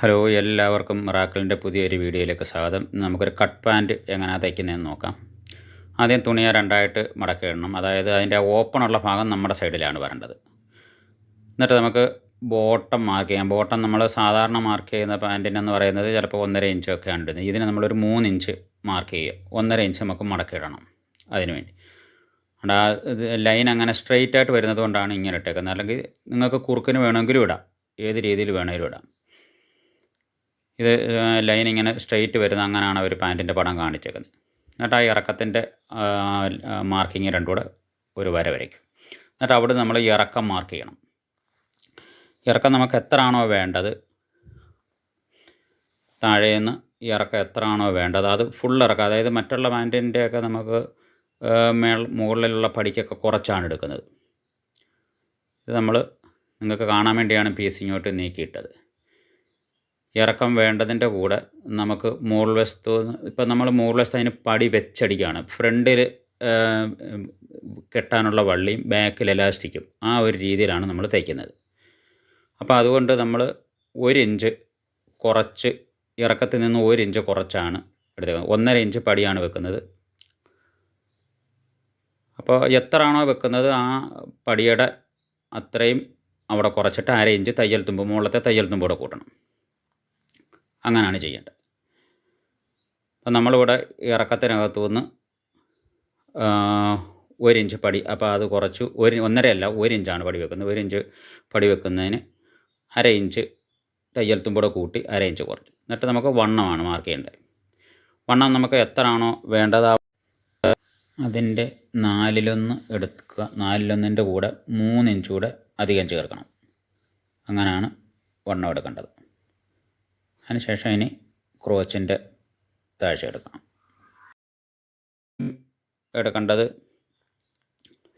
Hello എല്ലാവർക്കും റാക്കിളിന്റെ പുതിയൊരു വീഡിയോയിലേക്ക് സ്വാഗതം. നമുക്കൊരു കട്ട് പാന്റ് എങ്ങനെയാണ് തയ്ക്കുന്നതെന്ന് നോക്കാം. ആദ്യം തുണിയെ രണ്ടായിട്ട് മടക്കി ഇടണം. അതായത് അതിന്റെ ഓപ്പണുള്ള ഭാഗം നമ്മുടെ സൈഡിലാണ് വരേണ്ടത്. എന്നിട്ട് നമുക്ക് ബോട്ടം മാർക്ക് ചെയ്യാം. ബോട്ടം നമ്മൾ സാധാരണ മാർക്ക് ചെയ്യുന്ന പാന്റിനെന്ന് പറയുന്നത് ചിലപ്പോൾ ഒന്നര ഇഞ്ചൊക്കെ ഉണ്ട് ഇതിന് നമ്മളൊരു മൂന്ന് ഇഞ്ച് മാർക്ക് ചെയ്യുക. ഒന്നര ഇഞ്ച് നമുക്ക് മടക്കി ഇടണം അതിന് വേണ്ടി. ആ ലൈൻ അങ്ങനെ സ്ട്രെയിറ്റ് ആയിട്ട് വരുന്നത് കൊണ്ടാണ് ഇങ്ങനെ ഇട്ടേക്കുന്നത്. അല്ലെങ്കിൽ നിങ്ങൾക്ക് കുറുക്കിന് വേണമെങ്കിലും ഇടാം. ഏത് രീതിയിൽ വേണമെങ്കിലും ഇടാം. ഇത് ലൈൻ ഇങ്ങനെ സ്ട്രെയിറ്റ് വരുന്ന അങ്ങനെയാണ് അവർ പാന്റിന്റെ പടം കാണിച്ചേക്കുന്നത്. എന്നിട്ട് ആ ഇറക്കത്തിന്റെ മാർക്കിങ് രണ്ടും കൂടെ ഒരു വര വരയ്ക്കും. എന്നിട്ട് അവിടെ നമ്മൾ ഇറക്കം മാർക്ക് ചെയ്യണം. ഇറക്കം നമുക്ക് എത്ര ആണോ വേണ്ടത് താഴേന്ന് ഇറക്കം എത്ര ആണോ വേണ്ടത് അത് ഫുൾ ഇറക്കം അതായത് മറ്റുള്ള പാന്റിന്റെയൊക്കെ നമുക്ക് മേൾ മുകളിലുള്ള പടിക്കൊക്കെ കുറച്ചാണ് എടുക്കുന്നത്. ഇത് നമ്മൾ നിങ്ങൾക്ക് കാണാൻ വേണ്ടിയാണ് പീസ് ഇങ്ങോട്ട് നീക്കിയിട്ടത്. ഇറക്കം വേണ്ടതിന്റെ കൂടെ നമുക്ക് മുകൾ വശത്ത് ഇപ്പം നമ്മൾ മുകൾ വശത്ത് അതിന് പടി വെച്ചടിക്കുകയാണ്. ഫ്രണ്ടിൽ കെട്ടാനുള്ള വള്ളിയും ബാക്കിൽ എലാസ്റ്റിക്കും ആ ഒരു രീതിയിലാണ് നമ്മൾ തയ്ക്കുന്നത്. അപ്പോൾ അതുകൊണ്ട് നമ്മൾ ഒരു ഇഞ്ച് കുറച്ച് ഇറക്കത്തിൽ നിന്ന് ഒരു ഇഞ്ച് കുറച്ചാണ് എടുത്തേക്കുന്നത്. ഒന്നര ഇഞ്ച് പടിയാണ് വെക്കുന്നത്. അപ്പോൾ എത്രയാണോ വെക്കുന്നത് ആ പടിയുടെ അത്രയും അവിടെ കുറച്ചിട്ട് അര ഇഞ്ച് തയ്യൽ തുമ്പ് മുകളിലത്തെ തയ്യൽ തുമ്പോടെ കൂട്ടണം. അങ്ങനെയാണ് ചെയ്യേണ്ടത്. അപ്പം നമ്മളിവിടെ ഇറക്കത്തിനകത്തു നിന്ന് ഒരു ഇഞ്ച് പടി അപ്പോൾ അത് കുറച്ച് ഒരു ഒന്നരയല്ല ഒരു ഇഞ്ചാണ് പടി വെക്കുന്നത്. ഒരു ഇഞ്ച് പടി വെക്കുന്നതിന് അര ഇഞ്ച് തയ്യൽ തുമ്പോടെ കൂട്ടി അര ഇഞ്ച് കുറച്ചു. എന്നിട്ട് നമുക്ക് വണ്ണമാണ് മാർക്ക് ചെയ്യേണ്ടത്. വണ്ണം നമുക്ക് എത്ര ആണോ വേണ്ടത് അതിന്റെ നാലിലൊന്ന് എടുക്കുക. നാലിലൊന്നിന്റെ കൂടെ മൂന്ന് ഇഞ്ച് കൂടെ അധികം ചേർക്കണം. അങ്ങനെയാണ് വണ്ണം എടുക്കേണ്ടത്. അതിനുശേഷം ഇനി ക്രോച്ചിന്റെ താഴ്ച എടുക്കണം എടുക്കേണ്ടത്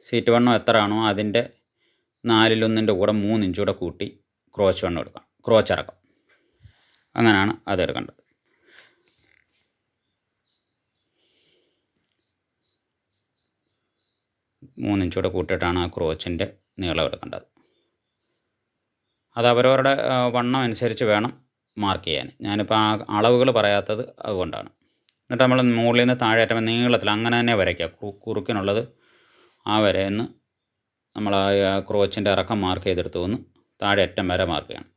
സീറ്റ് വണ്ണം ആണോ അതിന്റെ നാലിലൊന്നിന്റെ കൂടെ മൂന്നിഞ്ച് കൂടെ കൂട്ടി ക്രോച്ച് വണ്ണം എടുക്കാം. ക്രോച്ച് ഇറക്കാം. അങ്ങനെയാണ് അത് എടുക്കേണ്ടത്. മൂന്ന് ഇഞ്ച് കൂടെ കൂട്ടിയിട്ടാണ് ആ ക്രോച്ചിന്റെ നീളം എടുക്കേണ്ടത്. അത് അവരവരുടെ വണ്ണം അനുസരിച്ച് വേണം മാർക്ക് ചെയ്യാൻ. ഞാനിപ്പോൾ ആ അളവുകൾ പറയാത്തത് അതുകൊണ്ടാണ്. എന്നിട്ട് നമ്മൾ മുകളിൽ നിന്ന് താഴേറ്റം നീളത്തിൽ അങ്ങനെ തന്നെ വരയ്ക്കുക. കുറുക്കിനുള്ളത് ആ വരയെന്ന് നമ്മൾ ആ ക്രോച്ചിന്റെ ഇറക്കം മാർക്ക് ചെയ്തെടുത്ത് വന്ന് താഴെ അറ്റം വരെ മാർക്ക് ചെയ്യണം.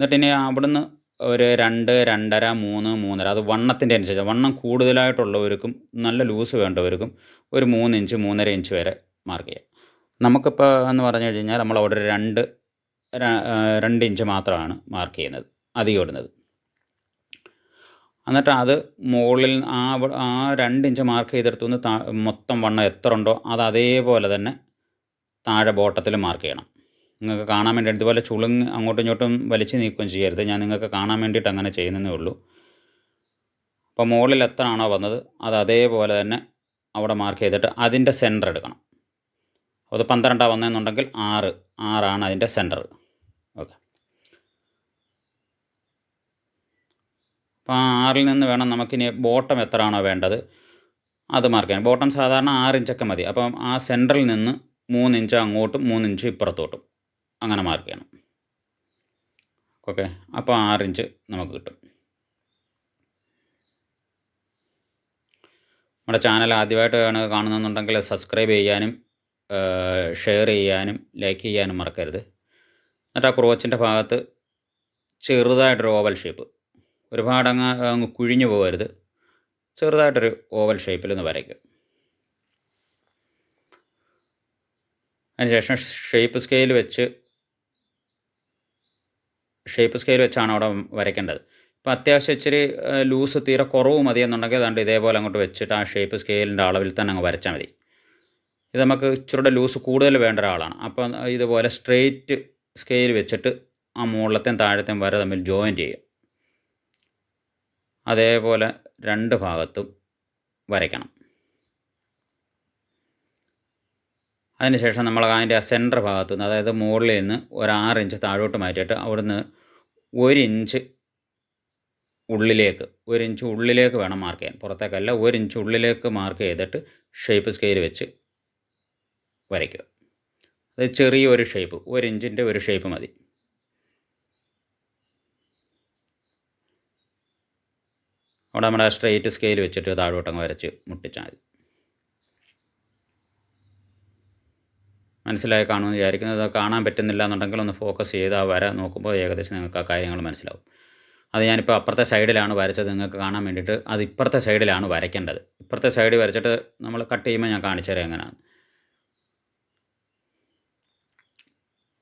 എന്നിട്ട് ഇനി അവിടുന്ന് ഒരു രണ്ട് രണ്ടര മൂന്ന് മൂന്നര അത് വണ്ണത്തിന്റെ അനുസരിച്ച്. വണ്ണം കൂടുതലായിട്ടുള്ളവർക്കും നല്ല ലൂസ് വേണ്ടവർക്കും ഒരു മൂന്ന് ഇഞ്ച് മൂന്നര ഇഞ്ച് വരെ മാർക്ക് ചെയ്യാം. നമുക്കിപ്പോൾ എന്ന് പറഞ്ഞു കഴിഞ്ഞാൽ നമ്മൾ അവിടെ രണ്ട് രണ്ട് ഇഞ്ച് മാത്രമാണ് മാർക്ക് ചെയ്യുന്നത്. അധികം ഇടുന്നത് എന്നിട്ട് അത് മുകളിൽ ആ ആ രണ്ട് ഇഞ്ച് മാർക്ക് ചെയ്തെടുത്തു നിന്ന് മൊത്തം വണ്ണം എത്ര ഉണ്ടോ അത് അതേപോലെ തന്നെ താഴെ ബോട്ടത്തിൽ മാർക്ക് ചെയ്യണം. നിങ്ങൾക്ക് കാണാൻ വേണ്ടി ഇതുപോലെ ചുളുങ്ങ് അങ്ങോട്ടും ഇങ്ങോട്ടും വലിച്ചു നീക്കുകയും ചെയ്യരുത്. ഞാൻ നിങ്ങൾക്ക് കാണാൻ വേണ്ടിയിട്ട് അങ്ങനെ ചെയ്യുന്നതേ ഉള്ളൂ. അപ്പോൾ മുകളിൽ എത്രയാണോ വന്നത് അത് അതേപോലെ തന്നെ അവിടെ മാർക്ക് ചെയ്തിട്ട് അതിന്റെ സെന്റർ എടുക്കണം. അത് പന്ത്രണ്ടാണ് വന്നതെന്നുണ്ടെങ്കിൽ ആറ് ആറാണ് അതിന്റെ സെന്റർ ഓക്കെ അപ്പോൾ ആ ആറിൽ നിന്ന് വേണം നമുക്കിനി ബോട്ടം എത്രയാണോ വേണ്ടത്? അത് മാർക്ക് ചെയ്യാൻ. ബോട്ടം സാധാരണ ആറ് ഇഞ്ചൊക്കെ മതി. അപ്പം ആ സെന്ററിൽ നിന്ന് മൂന്ന് ഇഞ്ച് അങ്ങോട്ടും മൂന്ന് ഇഞ്ച് ഇപ്പുറത്തോട്ടും. അങ്ങനെ മാർക്ക് ചെയ്യണം. ഓക്കെ അപ്പോൾ ആറ് ഇഞ്ച് നമുക്ക് കിട്ടും. നമ്മുടെ ചാനൽ ആദ്യമായിട്ടാണ് കാണുന്നുണ്ടെങ്കിൽ സബ്സ്ക്രൈബ് ചെയ്യാനും ഷെയർ ചെയ്യാനും ലൈക്ക് ചെയ്യാനും മറക്കരുത്. എന്നിട്ട് ആ ക്രോച്ചിന്റെ ഭാഗത്ത് ചെറുതായിട്ടൊരു ഓവൽ ഷേപ്പ് ഒരുപാട് അങ്ങ് അങ്ങ് കുഴിഞ്ഞു പോകരുത്. ചെറുതായിട്ടൊരു ഓവൽ ഷേപ്പിൽ ഒന്ന് വരയ്ക്കുക അതിനുശേഷം ഷേപ്പ് സ്കെയിൽ വെച്ച് ഷേപ്പ് സ്കെയിൽ വെച്ചാണ് അവിടെ വരയ്ക്കേണ്ടത്. ഇപ്പോൾ അത്യാവശ്യം ഇച്ചിരി ലൂസ് തീരെ കുറവ് മതി എന്നുണ്ടെങ്കിൽ അതുകൊണ്ട് ഇതേപോലെ അങ്ങോട്ട് വെച്ചിട്ട് ആ ഷേപ്പ് സ്കെയിലിന്റെ അളവിൽ തന്നെ അങ്ങ് വരച്ചാൽ മതി. ഇത് നമുക്ക് ഇച്ചിരുടെ ലൂസ് കൂടുതൽ വേണ്ട ഒരാളാണ്. അപ്പം ഇതുപോലെ സ്ട്രെയിറ്റ് സ്കെയിൽ വെച്ചിട്ട് ആ മുകളിലത്തെയും താഴത്തെയും വര തമ്മിൽ ജോയിൻ ചെയ്യും അതേപോലെ രണ്ട് ഭാഗത്തും വരയ്ക്കണം. അതിനുശേഷം നമ്മൾ അതിന്റെ ആ സെന്റർ ഭാഗത്തു നിന്ന് അതായത് മുകളിൽ നിന്ന് ഒരു ആറ് ഇഞ്ച് താഴോട്ട് മാറ്റിയിട്ട് അവിടുന്ന് ഒരു ഇഞ്ച് ഉള്ളിലേക്ക് ഒരു ഇഞ്ച് ഉള്ളിലേക്ക് വേണം മാർക്ക് ചെയ്യാൻ. പുറത്തേക്കല്ല ഒരു ഇഞ്ച് ഉള്ളിലേക്ക് മാർക്ക് ചെയ്തിട്ട് ഷേപ്പ് സ്കെയിൽ വെച്ച് വരയ്ക്കുക. അത് ചെറിയൊരു ഷേപ്പ് ഒരു ഇഞ്ചിന്റെ ഒരു ഷേപ്പ് മതി. അവിടെ നമ്മുടെ സ്ട്രെയിറ്റ് സ്കെയിൽ വെച്ചിട്ട് താഴോട്ടങ്ങ് വരച്ച് മുട്ടിച്ചാൽ മതി. മനസ്സിലായി കാണുമെന്ന് വിചാരിക്കുന്നത് കാണാൻ പറ്റുന്നില്ല എന്നുണ്ടെങ്കിൽ ഒന്ന് ഫോക്കസ് ചെയ്ത് ആ വര നോക്കുമ്പോൾ ഏകദേശം നിങ്ങൾക്ക് ആ കാര്യങ്ങൾ മനസ്സിലാവും. അത് ഞാനിപ്പോൾ അപ്പുറത്തെ സൈഡിലാണ് വരച്ചത് നിങ്ങൾക്ക് കാണാൻ വേണ്ടിയിട്ട് അത് ഇപ്പുറത്തെ സൈഡിലാണ് വരയ്ക്കേണ്ടത്. ഇപ്പുറത്തെ സൈഡ് വരച്ചിട്ട് നമ്മൾ കട്ട് ചെയ്യുമ്പോൾ ഞാൻ കാണിച്ചു തരാം എങ്ങനെയാണ്.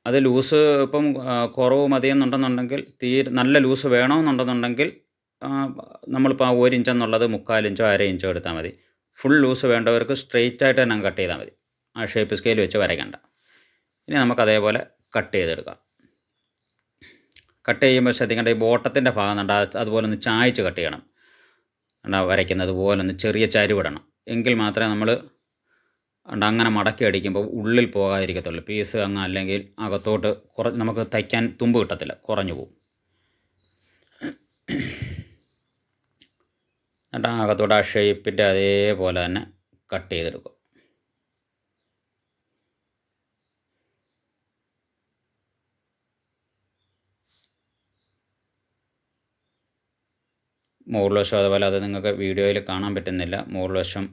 അത് ലൂസ് ഇപ്പം കുറവ് മതിയെന്നുണ്ടെന്നുണ്ടെങ്കിൽ തീരെ നല്ല ലൂസ് വേണമെന്നുണ്ടെന്നുണ്ടെങ്കിൽ നമ്മളിപ്പോൾ ആ ഒരു ഇഞ്ചെന്നുള്ളത് മുക്കാൽ ഇഞ്ചോ അര ഇഞ്ചോ എടുത്താൽ മതി. ഫുൾ ലൂസ് വേണ്ടവർക്ക് സ്ട്രെയിറ്റ് ആയിട്ട് തന്നെ കട്ട് ചെയ്താൽ മതി. ആ ഷേപ്പ് സ്കെയിൽ വെച്ച് വരയ്ക്കണ്ട. ഇനി നമുക്ക് അതേപോലെ കട്ട് ചെയ്തെടുക്കാം. കട്ട് ചെയ്യുമ്പോൾ ശ്രദ്ധിക്കേണ്ട ഈ ബോട്ടത്തിന്റെ ഭാഗം കണ്ട അതുപോലെ ഒന്ന് ചായച്ച് കട്ട് ചെയ്യണം. കണ്ടാ വരയ്ക്കുന്നത് പോലെ ഒന്ന് ചെറിയ ചരിവിടണം എങ്കിൽ മാത്രമേ നമ്മൾ കണ്ട അങ്ങനെ മടക്കി അടിക്കുമ്പോൾ ഉള്ളിൽ പോകാതിരിക്കത്തുള്ളൂ. പീസ് അങ്ങ് അല്ലെങ്കിൽ അകത്തോട്ട് കുറ നമുക്ക് തയ്ക്കാൻ തുമ്പ് കിട്ടത്തില്ല. കുറഞ്ഞു പോകും എന്നിട്ട് അകത്തോട്ട് ആ ഷേപ്പിന്റെ അതേപോലെ തന്നെ കട്ട് ചെയ്തെടുക്കും. മുകളിൽ വശം അതുപോലെ അത് നിങ്ങൾക്ക് വീഡിയോയിൽ കാണാൻ പറ്റുന്നില്ല. മുകൾ വശം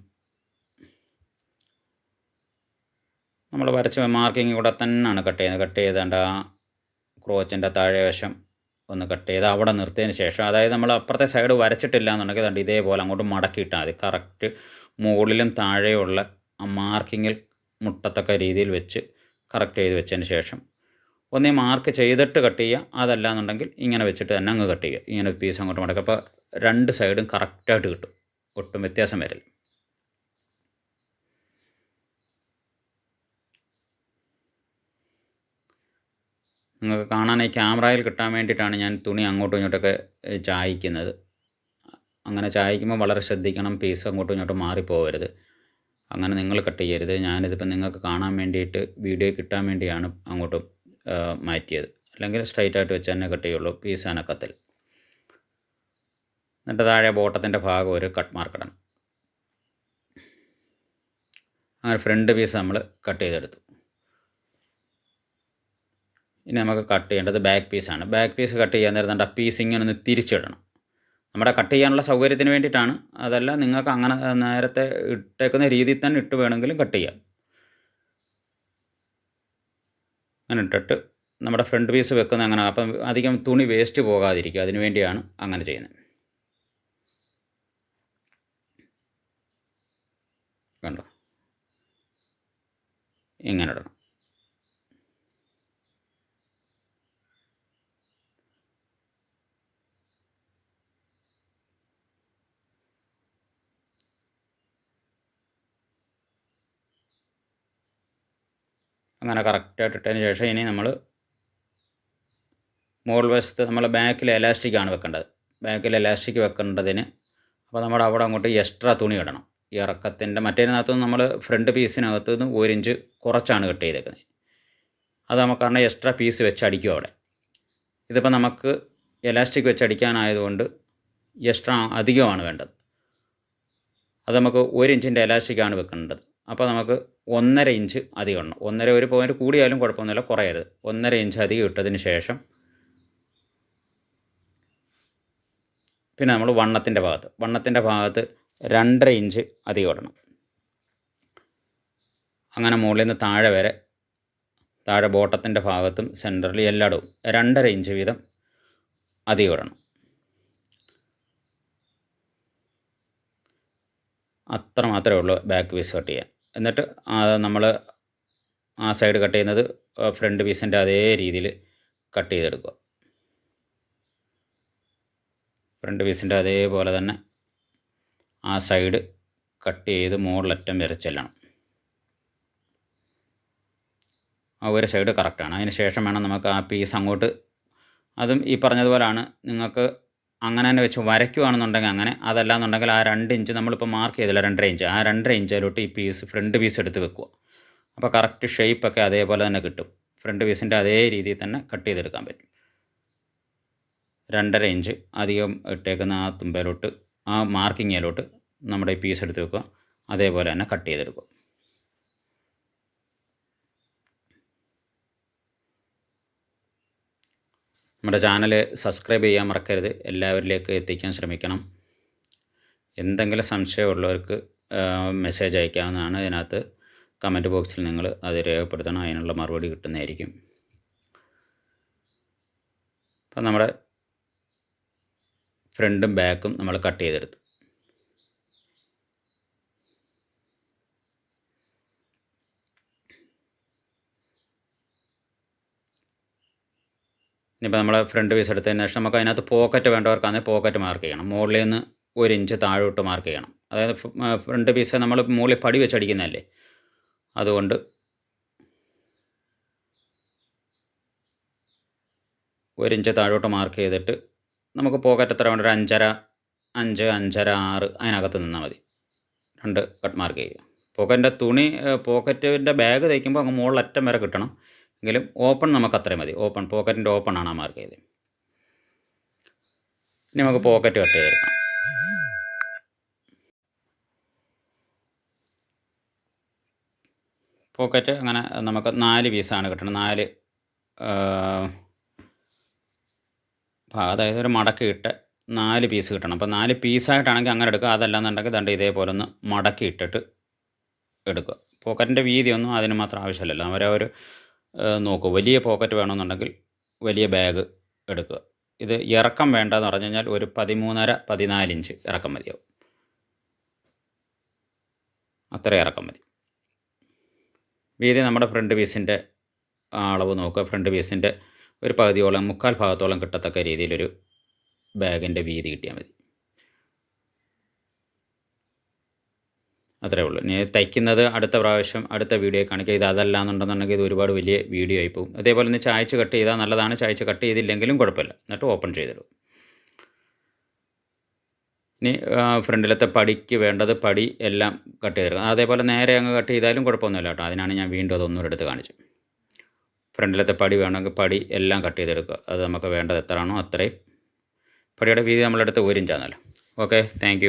നമ്മൾ വരച്ച മാർക്കിങ് കൂടെ തന്നെയാണ് കട്ട് ചെയ്യുന്നത്. കട്ട് ചെയ്തേണ്ട ആ ക്രോച്ചിന്റെ താഴെ വശം ഒന്ന് കട്ട് ചെയ്ത് അവിടെ നിർത്തിയതിന് ശേഷം അതായത് നമ്മൾ അപ്പുറത്തെ സൈഡ് വരച്ചിട്ടില്ല എന്നുണ്ടെങ്കിൽ അതുകൊണ്ട് ഇതേപോലെ അങ്ങോട്ട് മടക്കിയിട്ടാൽ മതി. കറക്റ്റ് മുകളിലും താഴെയുള്ള ആ മാർക്കിങ്ങിൽ മുട്ടത്തക്ക രീതിയിൽ വെച്ച് കറക്റ്റ് ചെയ്ത് വെച്ചതിന് ശേഷം ഒന്നേ മാർക്ക് ചെയ്തിട്ട് കട്ട് ചെയ്യുക. അതല്ല എന്നുണ്ടെങ്കിൽ ഇങ്ങനെ വെച്ചിട്ട് തന്നെ അങ്ങ് കട്ട് ചെയ്യുക. ഇങ്ങനെ പീസ് അങ്ങോട്ട് മടക്കുക. അപ്പോൾ രണ്ട് സൈഡും കറക്റ്റായിട്ട് കിട്ടും. ഒട്ടും വ്യത്യാസം വരില്ല. നിങ്ങൾക്ക് കാണാൻ ക്യാമറയിൽ കിട്ടാൻ വേണ്ടിയിട്ടാണ് ഞാൻ തുണി അങ്ങോട്ടും ഇങ്ങോട്ടൊക്കെ ചായ്ക്കുന്നത്. അങ്ങനെ ചായ്ക്കുമ്പോൾ വളരെ ശ്രദ്ധിക്കണം പീസ് അങ്ങോട്ടും ഇങ്ങോട്ടും മാറിപ്പോകരുത്. അങ്ങനെ നിങ്ങൾ കട്ട് ചെയ്യരുത്. ഞാനിതിപ്പോൾ നിങ്ങൾക്ക് കാണാൻ വേണ്ടിയിട്ട് വീഡിയോ കിട്ടാൻ വേണ്ടിയാണ് അങ്ങോട്ടും മാറ്റിയത്. അല്ലെങ്കിൽ സ്ട്രൈറ്റ് ആയിട്ട് വെച്ച് തന്നെ കട്ട് ചെയ്യുള്ളൂ പീസ് അനക്കത്തിൽ. എന്നിട്ട് താഴെ ബോട്ടത്തിന്റെ ഭാഗം ഒരു കട്ട് മാർക്കിടണം അങ്ങനെ ഫ്രണ്ട് പീസ് നമ്മൾ കട്ട് ചെയ്തെടുത്തു. ഇനി നമുക്ക് കട്ട് ചെയ്യേണ്ടത് ബാക്ക് പീസാണ് ബാക്ക് പീസ് കട്ട് ചെയ്യാൻ നേരത്തെ ആ പീസ് ഇങ്ങനെ ഒന്ന് തിരിച്ചിടണം. നമ്മുടെ കട്ട് ചെയ്യാനുള്ള സൗകര്യത്തിന് വേണ്ടിയിട്ടാണ്. അതല്ല നിങ്ങൾക്ക് അങ്ങനെ നേരത്തെ ഇട്ടേക്കുന്ന രീതിയിൽ തന്നെ ഇട്ട് വേണമെങ്കിലും കട്ട് ചെയ്യാം. അങ്ങനെ ഇട്ടിട്ട് നമ്മുടെ ഫ്രണ്ട് പീസ് വെക്കുന്ന അങ്ങനെ അപ്പം അധികം തുണി വേസ്റ്റ് പോകാതിരിക്കുക. അതിന് വേണ്ടിയാണ് അങ്ങനെ ചെയ്യുന്നത്. കണ്ടോ? ഇങ്ങനെ ഇടണം. അങ്ങനെ കറക്റ്റായിട്ട് ഇട്ടതിന് ശേഷം ഇനി നമ്മൾ മോൾ വശത്ത് നമ്മൾ ബാക്കിൽ എലാസ്റ്റിക്കാണ് വെക്കേണ്ടത്. ബാക്കിൽ എലാസ്റ്റിക് വെക്കേണ്ടതിന് അപ്പോൾ നമ്മുടെ അവിടെ അങ്ങോട്ട് എക്സ്ട്രാ തുണി ഇടണം. ഈ ഇറക്കത്തിന്റെ നിന്ന് നമ്മൾ ഫ്രണ്ട് പീസിനകത്ത് നിന്ന് ഒരു ഇഞ്ച് കുറച്ചാണ് കട്ട് ചെയ്തേക്കുന്നത്. അത് നമുക്ക് കാരണം എക്സ്ട്രാ പീസ് വെച്ച് അടിക്കും അവിടെ. ഇതിപ്പോൾ നമുക്ക് എലാസ്റ്റിക് വെച്ച് അടിക്കാനായതുകൊണ്ട് എക്സ്ട്രാ അധികമാണ് വേണ്ടത്. അത് നമുക്ക് ഒരു ഇഞ്ചിന്റെ എലാസ്റ്റിക്കാണ് വെക്കേണ്ടത്. അപ്പോൾ നമുക്ക് ഒന്നര ഇഞ്ച് അധികം ഇടണം. ഒന്നര ഒരു പോയിന്റ് കൂടിയാലും കുഴപ്പമൊന്നുമില്ല കുറയരുത്. ഒന്നര ഇഞ്ച് അധികം ഇട്ടതിന് ശേഷം പിന്നെ നമ്മൾ വണ്ണത്തിന്റെ ഭാഗത്ത് വണ്ണത്തിന്റെ ഭാഗത്ത് രണ്ടര ഇഞ്ച് അധികം ഇടണം. അങ്ങനെ മുകളിൽ നിന്ന് താഴെ വരെ താഴെ ബോട്ടത്തിന്റെ ഭാഗത്തും സെന്ററിൽ എല്ലായിടവും രണ്ടര ഇഞ്ച് വീതം അധികം ഇടണം. അത്ര മാത്രമേ ഉള്ളൂ ബാക്ക് പീസ് കട്ട് ചെയ്യാൻ. എന്നിട്ട് നമ്മൾ ആ സൈഡ് കട്ട് ചെയ്യുന്നത് ഫ്രണ്ട് പീസിന്റെ അതേ രീതിയിൽ കട്ട് ചെയ്തെടുക്കുക. ഫ്രണ്ട് പീസിന്റെ അതേപോലെ തന്നെ ആ സൈഡ് കട്ട് ചെയ്ത് മുകളിലറ്റം വരെ ചെല്ലണം. ആ ഒരു സൈഡ് കറക്റ്റാണ് അതിന് ശേഷം വേണം നമുക്ക് ആ പീസ് അങ്ങോട്ട് അതും ഈ പറഞ്ഞതുപോലാണ് നിങ്ങൾക്ക് അങ്ങനെ തന്നെ വെച്ച് വരയ്ക്കുകയാണെന്നുണ്ടെങ്കിൽ അങ്ങനെ അതല്ല എന്നുണ്ടെങ്കിൽ ആ രണ്ട് ഇഞ്ച് നമ്മളിപ്പോൾ മാർക്ക് ചെയ്തില്ല രണ്ടര ഇഞ്ച്. ആ രണ്ടര ഇഞ്ചിലോട്ട് ഈ പീസ് ഫ്രണ്ട് പീസ് എടുത്ത് വെക്കുക. അപ്പോൾ കറക്റ്റ് ഷേപ്പൊക്കെ അതേപോലെ തന്നെ കിട്ടും. ഫ്രണ്ട് പീസിന്റെ അതേ രീതിയിൽ തന്നെ കട്ട് ചെയ്തെടുക്കാൻ പറ്റും. രണ്ടര ഇഞ്ച് അധികം ഇട്ടേക്കുന്ന ആ തുമ്പയിലോട്ട് ആ മാർക്കിങ്ങിലോട്ട് നമ്മുടെ പീസ് എടുത്ത് വെക്കുക. അതേപോലെ തന്നെ കട്ട് ചെയ്തെടുക്കുക. നമ്മുടെ ചാനൽ സബ്സ്ക്രൈബ് ചെയ്യാൻ മറക്കരുത്. എല്ലാവരിലേക്ക് എത്തിക്കാൻ ശ്രമിക്കണം. എന്തെങ്കിലും സംശയമുള്ളവർക്ക് മെസ്സേജ് അയക്കാവുന്നതാണ്. ഇതിനകത്ത് കമന്റ് ബോക്സിൽ നിങ്ങൾ അത് രേഖപ്പെടുത്തണം. അതിനുള്ള മറുപടി കിട്ടുന്നതായിരിക്കും. അപ്പം നമ്മുടെ ഫ്രണ്ടും ബാക്കും നമ്മൾ കട്ട് ചെയ്തെടുത്തു. ഇനിയിപ്പോൾ നമ്മൾ ഫ്രണ്ട് പീസ് എടുത്തതിന് ശേഷം നമുക്ക് അതിനകത്ത് പോക്കറ്റ് വേണ്ടവർക്കാണെങ്കിൽ പോക്കറ്റ് മാർക്ക് ചെയ്യണം. മുകളിൽ നിന്ന് ഒരു ഇഞ്ച് താഴോട്ട് മാർക്ക് ചെയ്യണം. അതായത് ഫ്രണ്ട് പീസ് നമ്മൾ മുകളിൽ പടി വെച്ചടിക്കുന്നതല്ലേ? അതുകൊണ്ട് ഒരു ഇഞ്ച് താഴോട്ട് മാർക്ക് ചെയ്തിട്ട് നമുക്ക് പോക്കറ്റ് എത്ര വേണ്ട ഒരു അഞ്ചര അഞ്ച് അഞ്ചര ആറ് അതിനകത്ത് നിന്നാൽ മതി. രണ്ട് കട്ട് മാർക്ക് ചെയ്യുക. പോക്കറ്റിന്റെ തുണി പോക്കറ്റിന്റെ ബാഗ് തയ്ക്കുമ്പോൾ അങ്ങ് മുകളിൽ അറ്റം വരെ കിട്ടണം. എങ്കിലും ഓപ്പൺ നമുക്ക് അത്രയും മതി. ഓപ്പൺ പോക്കറ്റിന്റെ ഓപ്പൺ ആണ് ആ മാർക്ക് ചെയ്ത് ഇനി നമുക്ക് പോക്കറ്റ് കട്ട് ചെയ്തെടുക്കാം. പോക്കറ്റ് അങ്ങനെ നമുക്ക് നാല് പീസാണ് കിട്ടുന്നത് നാല് അതായത് ഒരു മടക്കിയിട്ട് നാല് പീസ് കിട്ടണം. അപ്പോൾ നാല് പീസായിട്ടാണെങ്കിൽ അങ്ങനെ എടുക്കുക. അതല്ലാന്നുണ്ടെങ്കിൽ ദണ്ട് ഇതേപോലെ ഒന്ന് മടക്കി ഇട്ടിട്ട് എടുക്കുക. പോക്കറ്റിന്റെ വീതിയൊന്നും അതിന് മാത്രം ആവശ്യമില്ലല്ലോ. അവരെ ഒരു നോക്കൂ. വലിയ പോക്കറ്റ് വേണമെന്നുണ്ടെങ്കിൽ വലിയ ബാഗ് എടുക്കുക. ഇത് ഇറക്കം വേണ്ടെന്ന് പറഞ്ഞു കഴിഞ്ഞാൽ ഒരു പതിമൂന്നര പതിനാല് ഇഞ്ച് ഇറക്കം മതിയാവും. അത്ര ഇറക്കം മതി. വീതി നമ്മുടെ ഫ്രണ്ട് പീസിന്റെ അളവ് നോക്കുക. ഫ്രണ്ട് പീസിന്റെ ഒരു പകുതിയോളം മുക്കാൽ ഭാഗത്തോളം കിട്ടത്തക്ക രീതിയിലൊരു ബാഗിന്റെ വീതി കിട്ടിയാൽ മതി. അത്രേ ഉള്ളൂ. ഇനി തയ്ക്കുന്നത് അടുത്ത പ്രാവശ്യം അടുത്ത വീഡിയോ കാണിക്കുക. ഇത് അതല്ല എന്നുണ്ടെന്നുണ്ടെങ്കിൽ ഇത് ഒരുപാട് വലിയ വീഡിയോ ആയി പോകും. അതേപോലെ തന്നെ ചായച്ച് കട്ട് ചെയ്താൽ നല്ലതാണ്. ചായച്ച് കട്ട് ചെയ്തില്ലെങ്കിലും കുഴപ്പമില്ല. എന്നിട്ട് ഓപ്പൺ ചെയ്തിടും. ഇനി ഫ്രണ്ടിലത്തെ പടിക്ക് വേണ്ടത് പടി എല്ലാം കട്ട് ചെയ്തിരുന്നു അതേപോലെ നേരെ അങ്ങ് കട്ട് ചെയ്താലും കുഴപ്പമൊന്നുമില്ല കേട്ടോ. അതിനാണ് ഞാൻ വീണ്ടും അതൊന്നും എടുത്ത് കാണിച്ചത്. ഫ്രണ്ടിലത്തെ പടി വേണമെങ്കിൽ പടി എല്ലാം കട്ട് ചെയ്തെടുക്കുക. അത് നമുക്ക് വേണ്ടത് എത്രയാണോ അത്രയും. പടിയുടെ വീതി നമ്മളെടുത്ത് ഒരു ഓക്കെ. താങ്ക്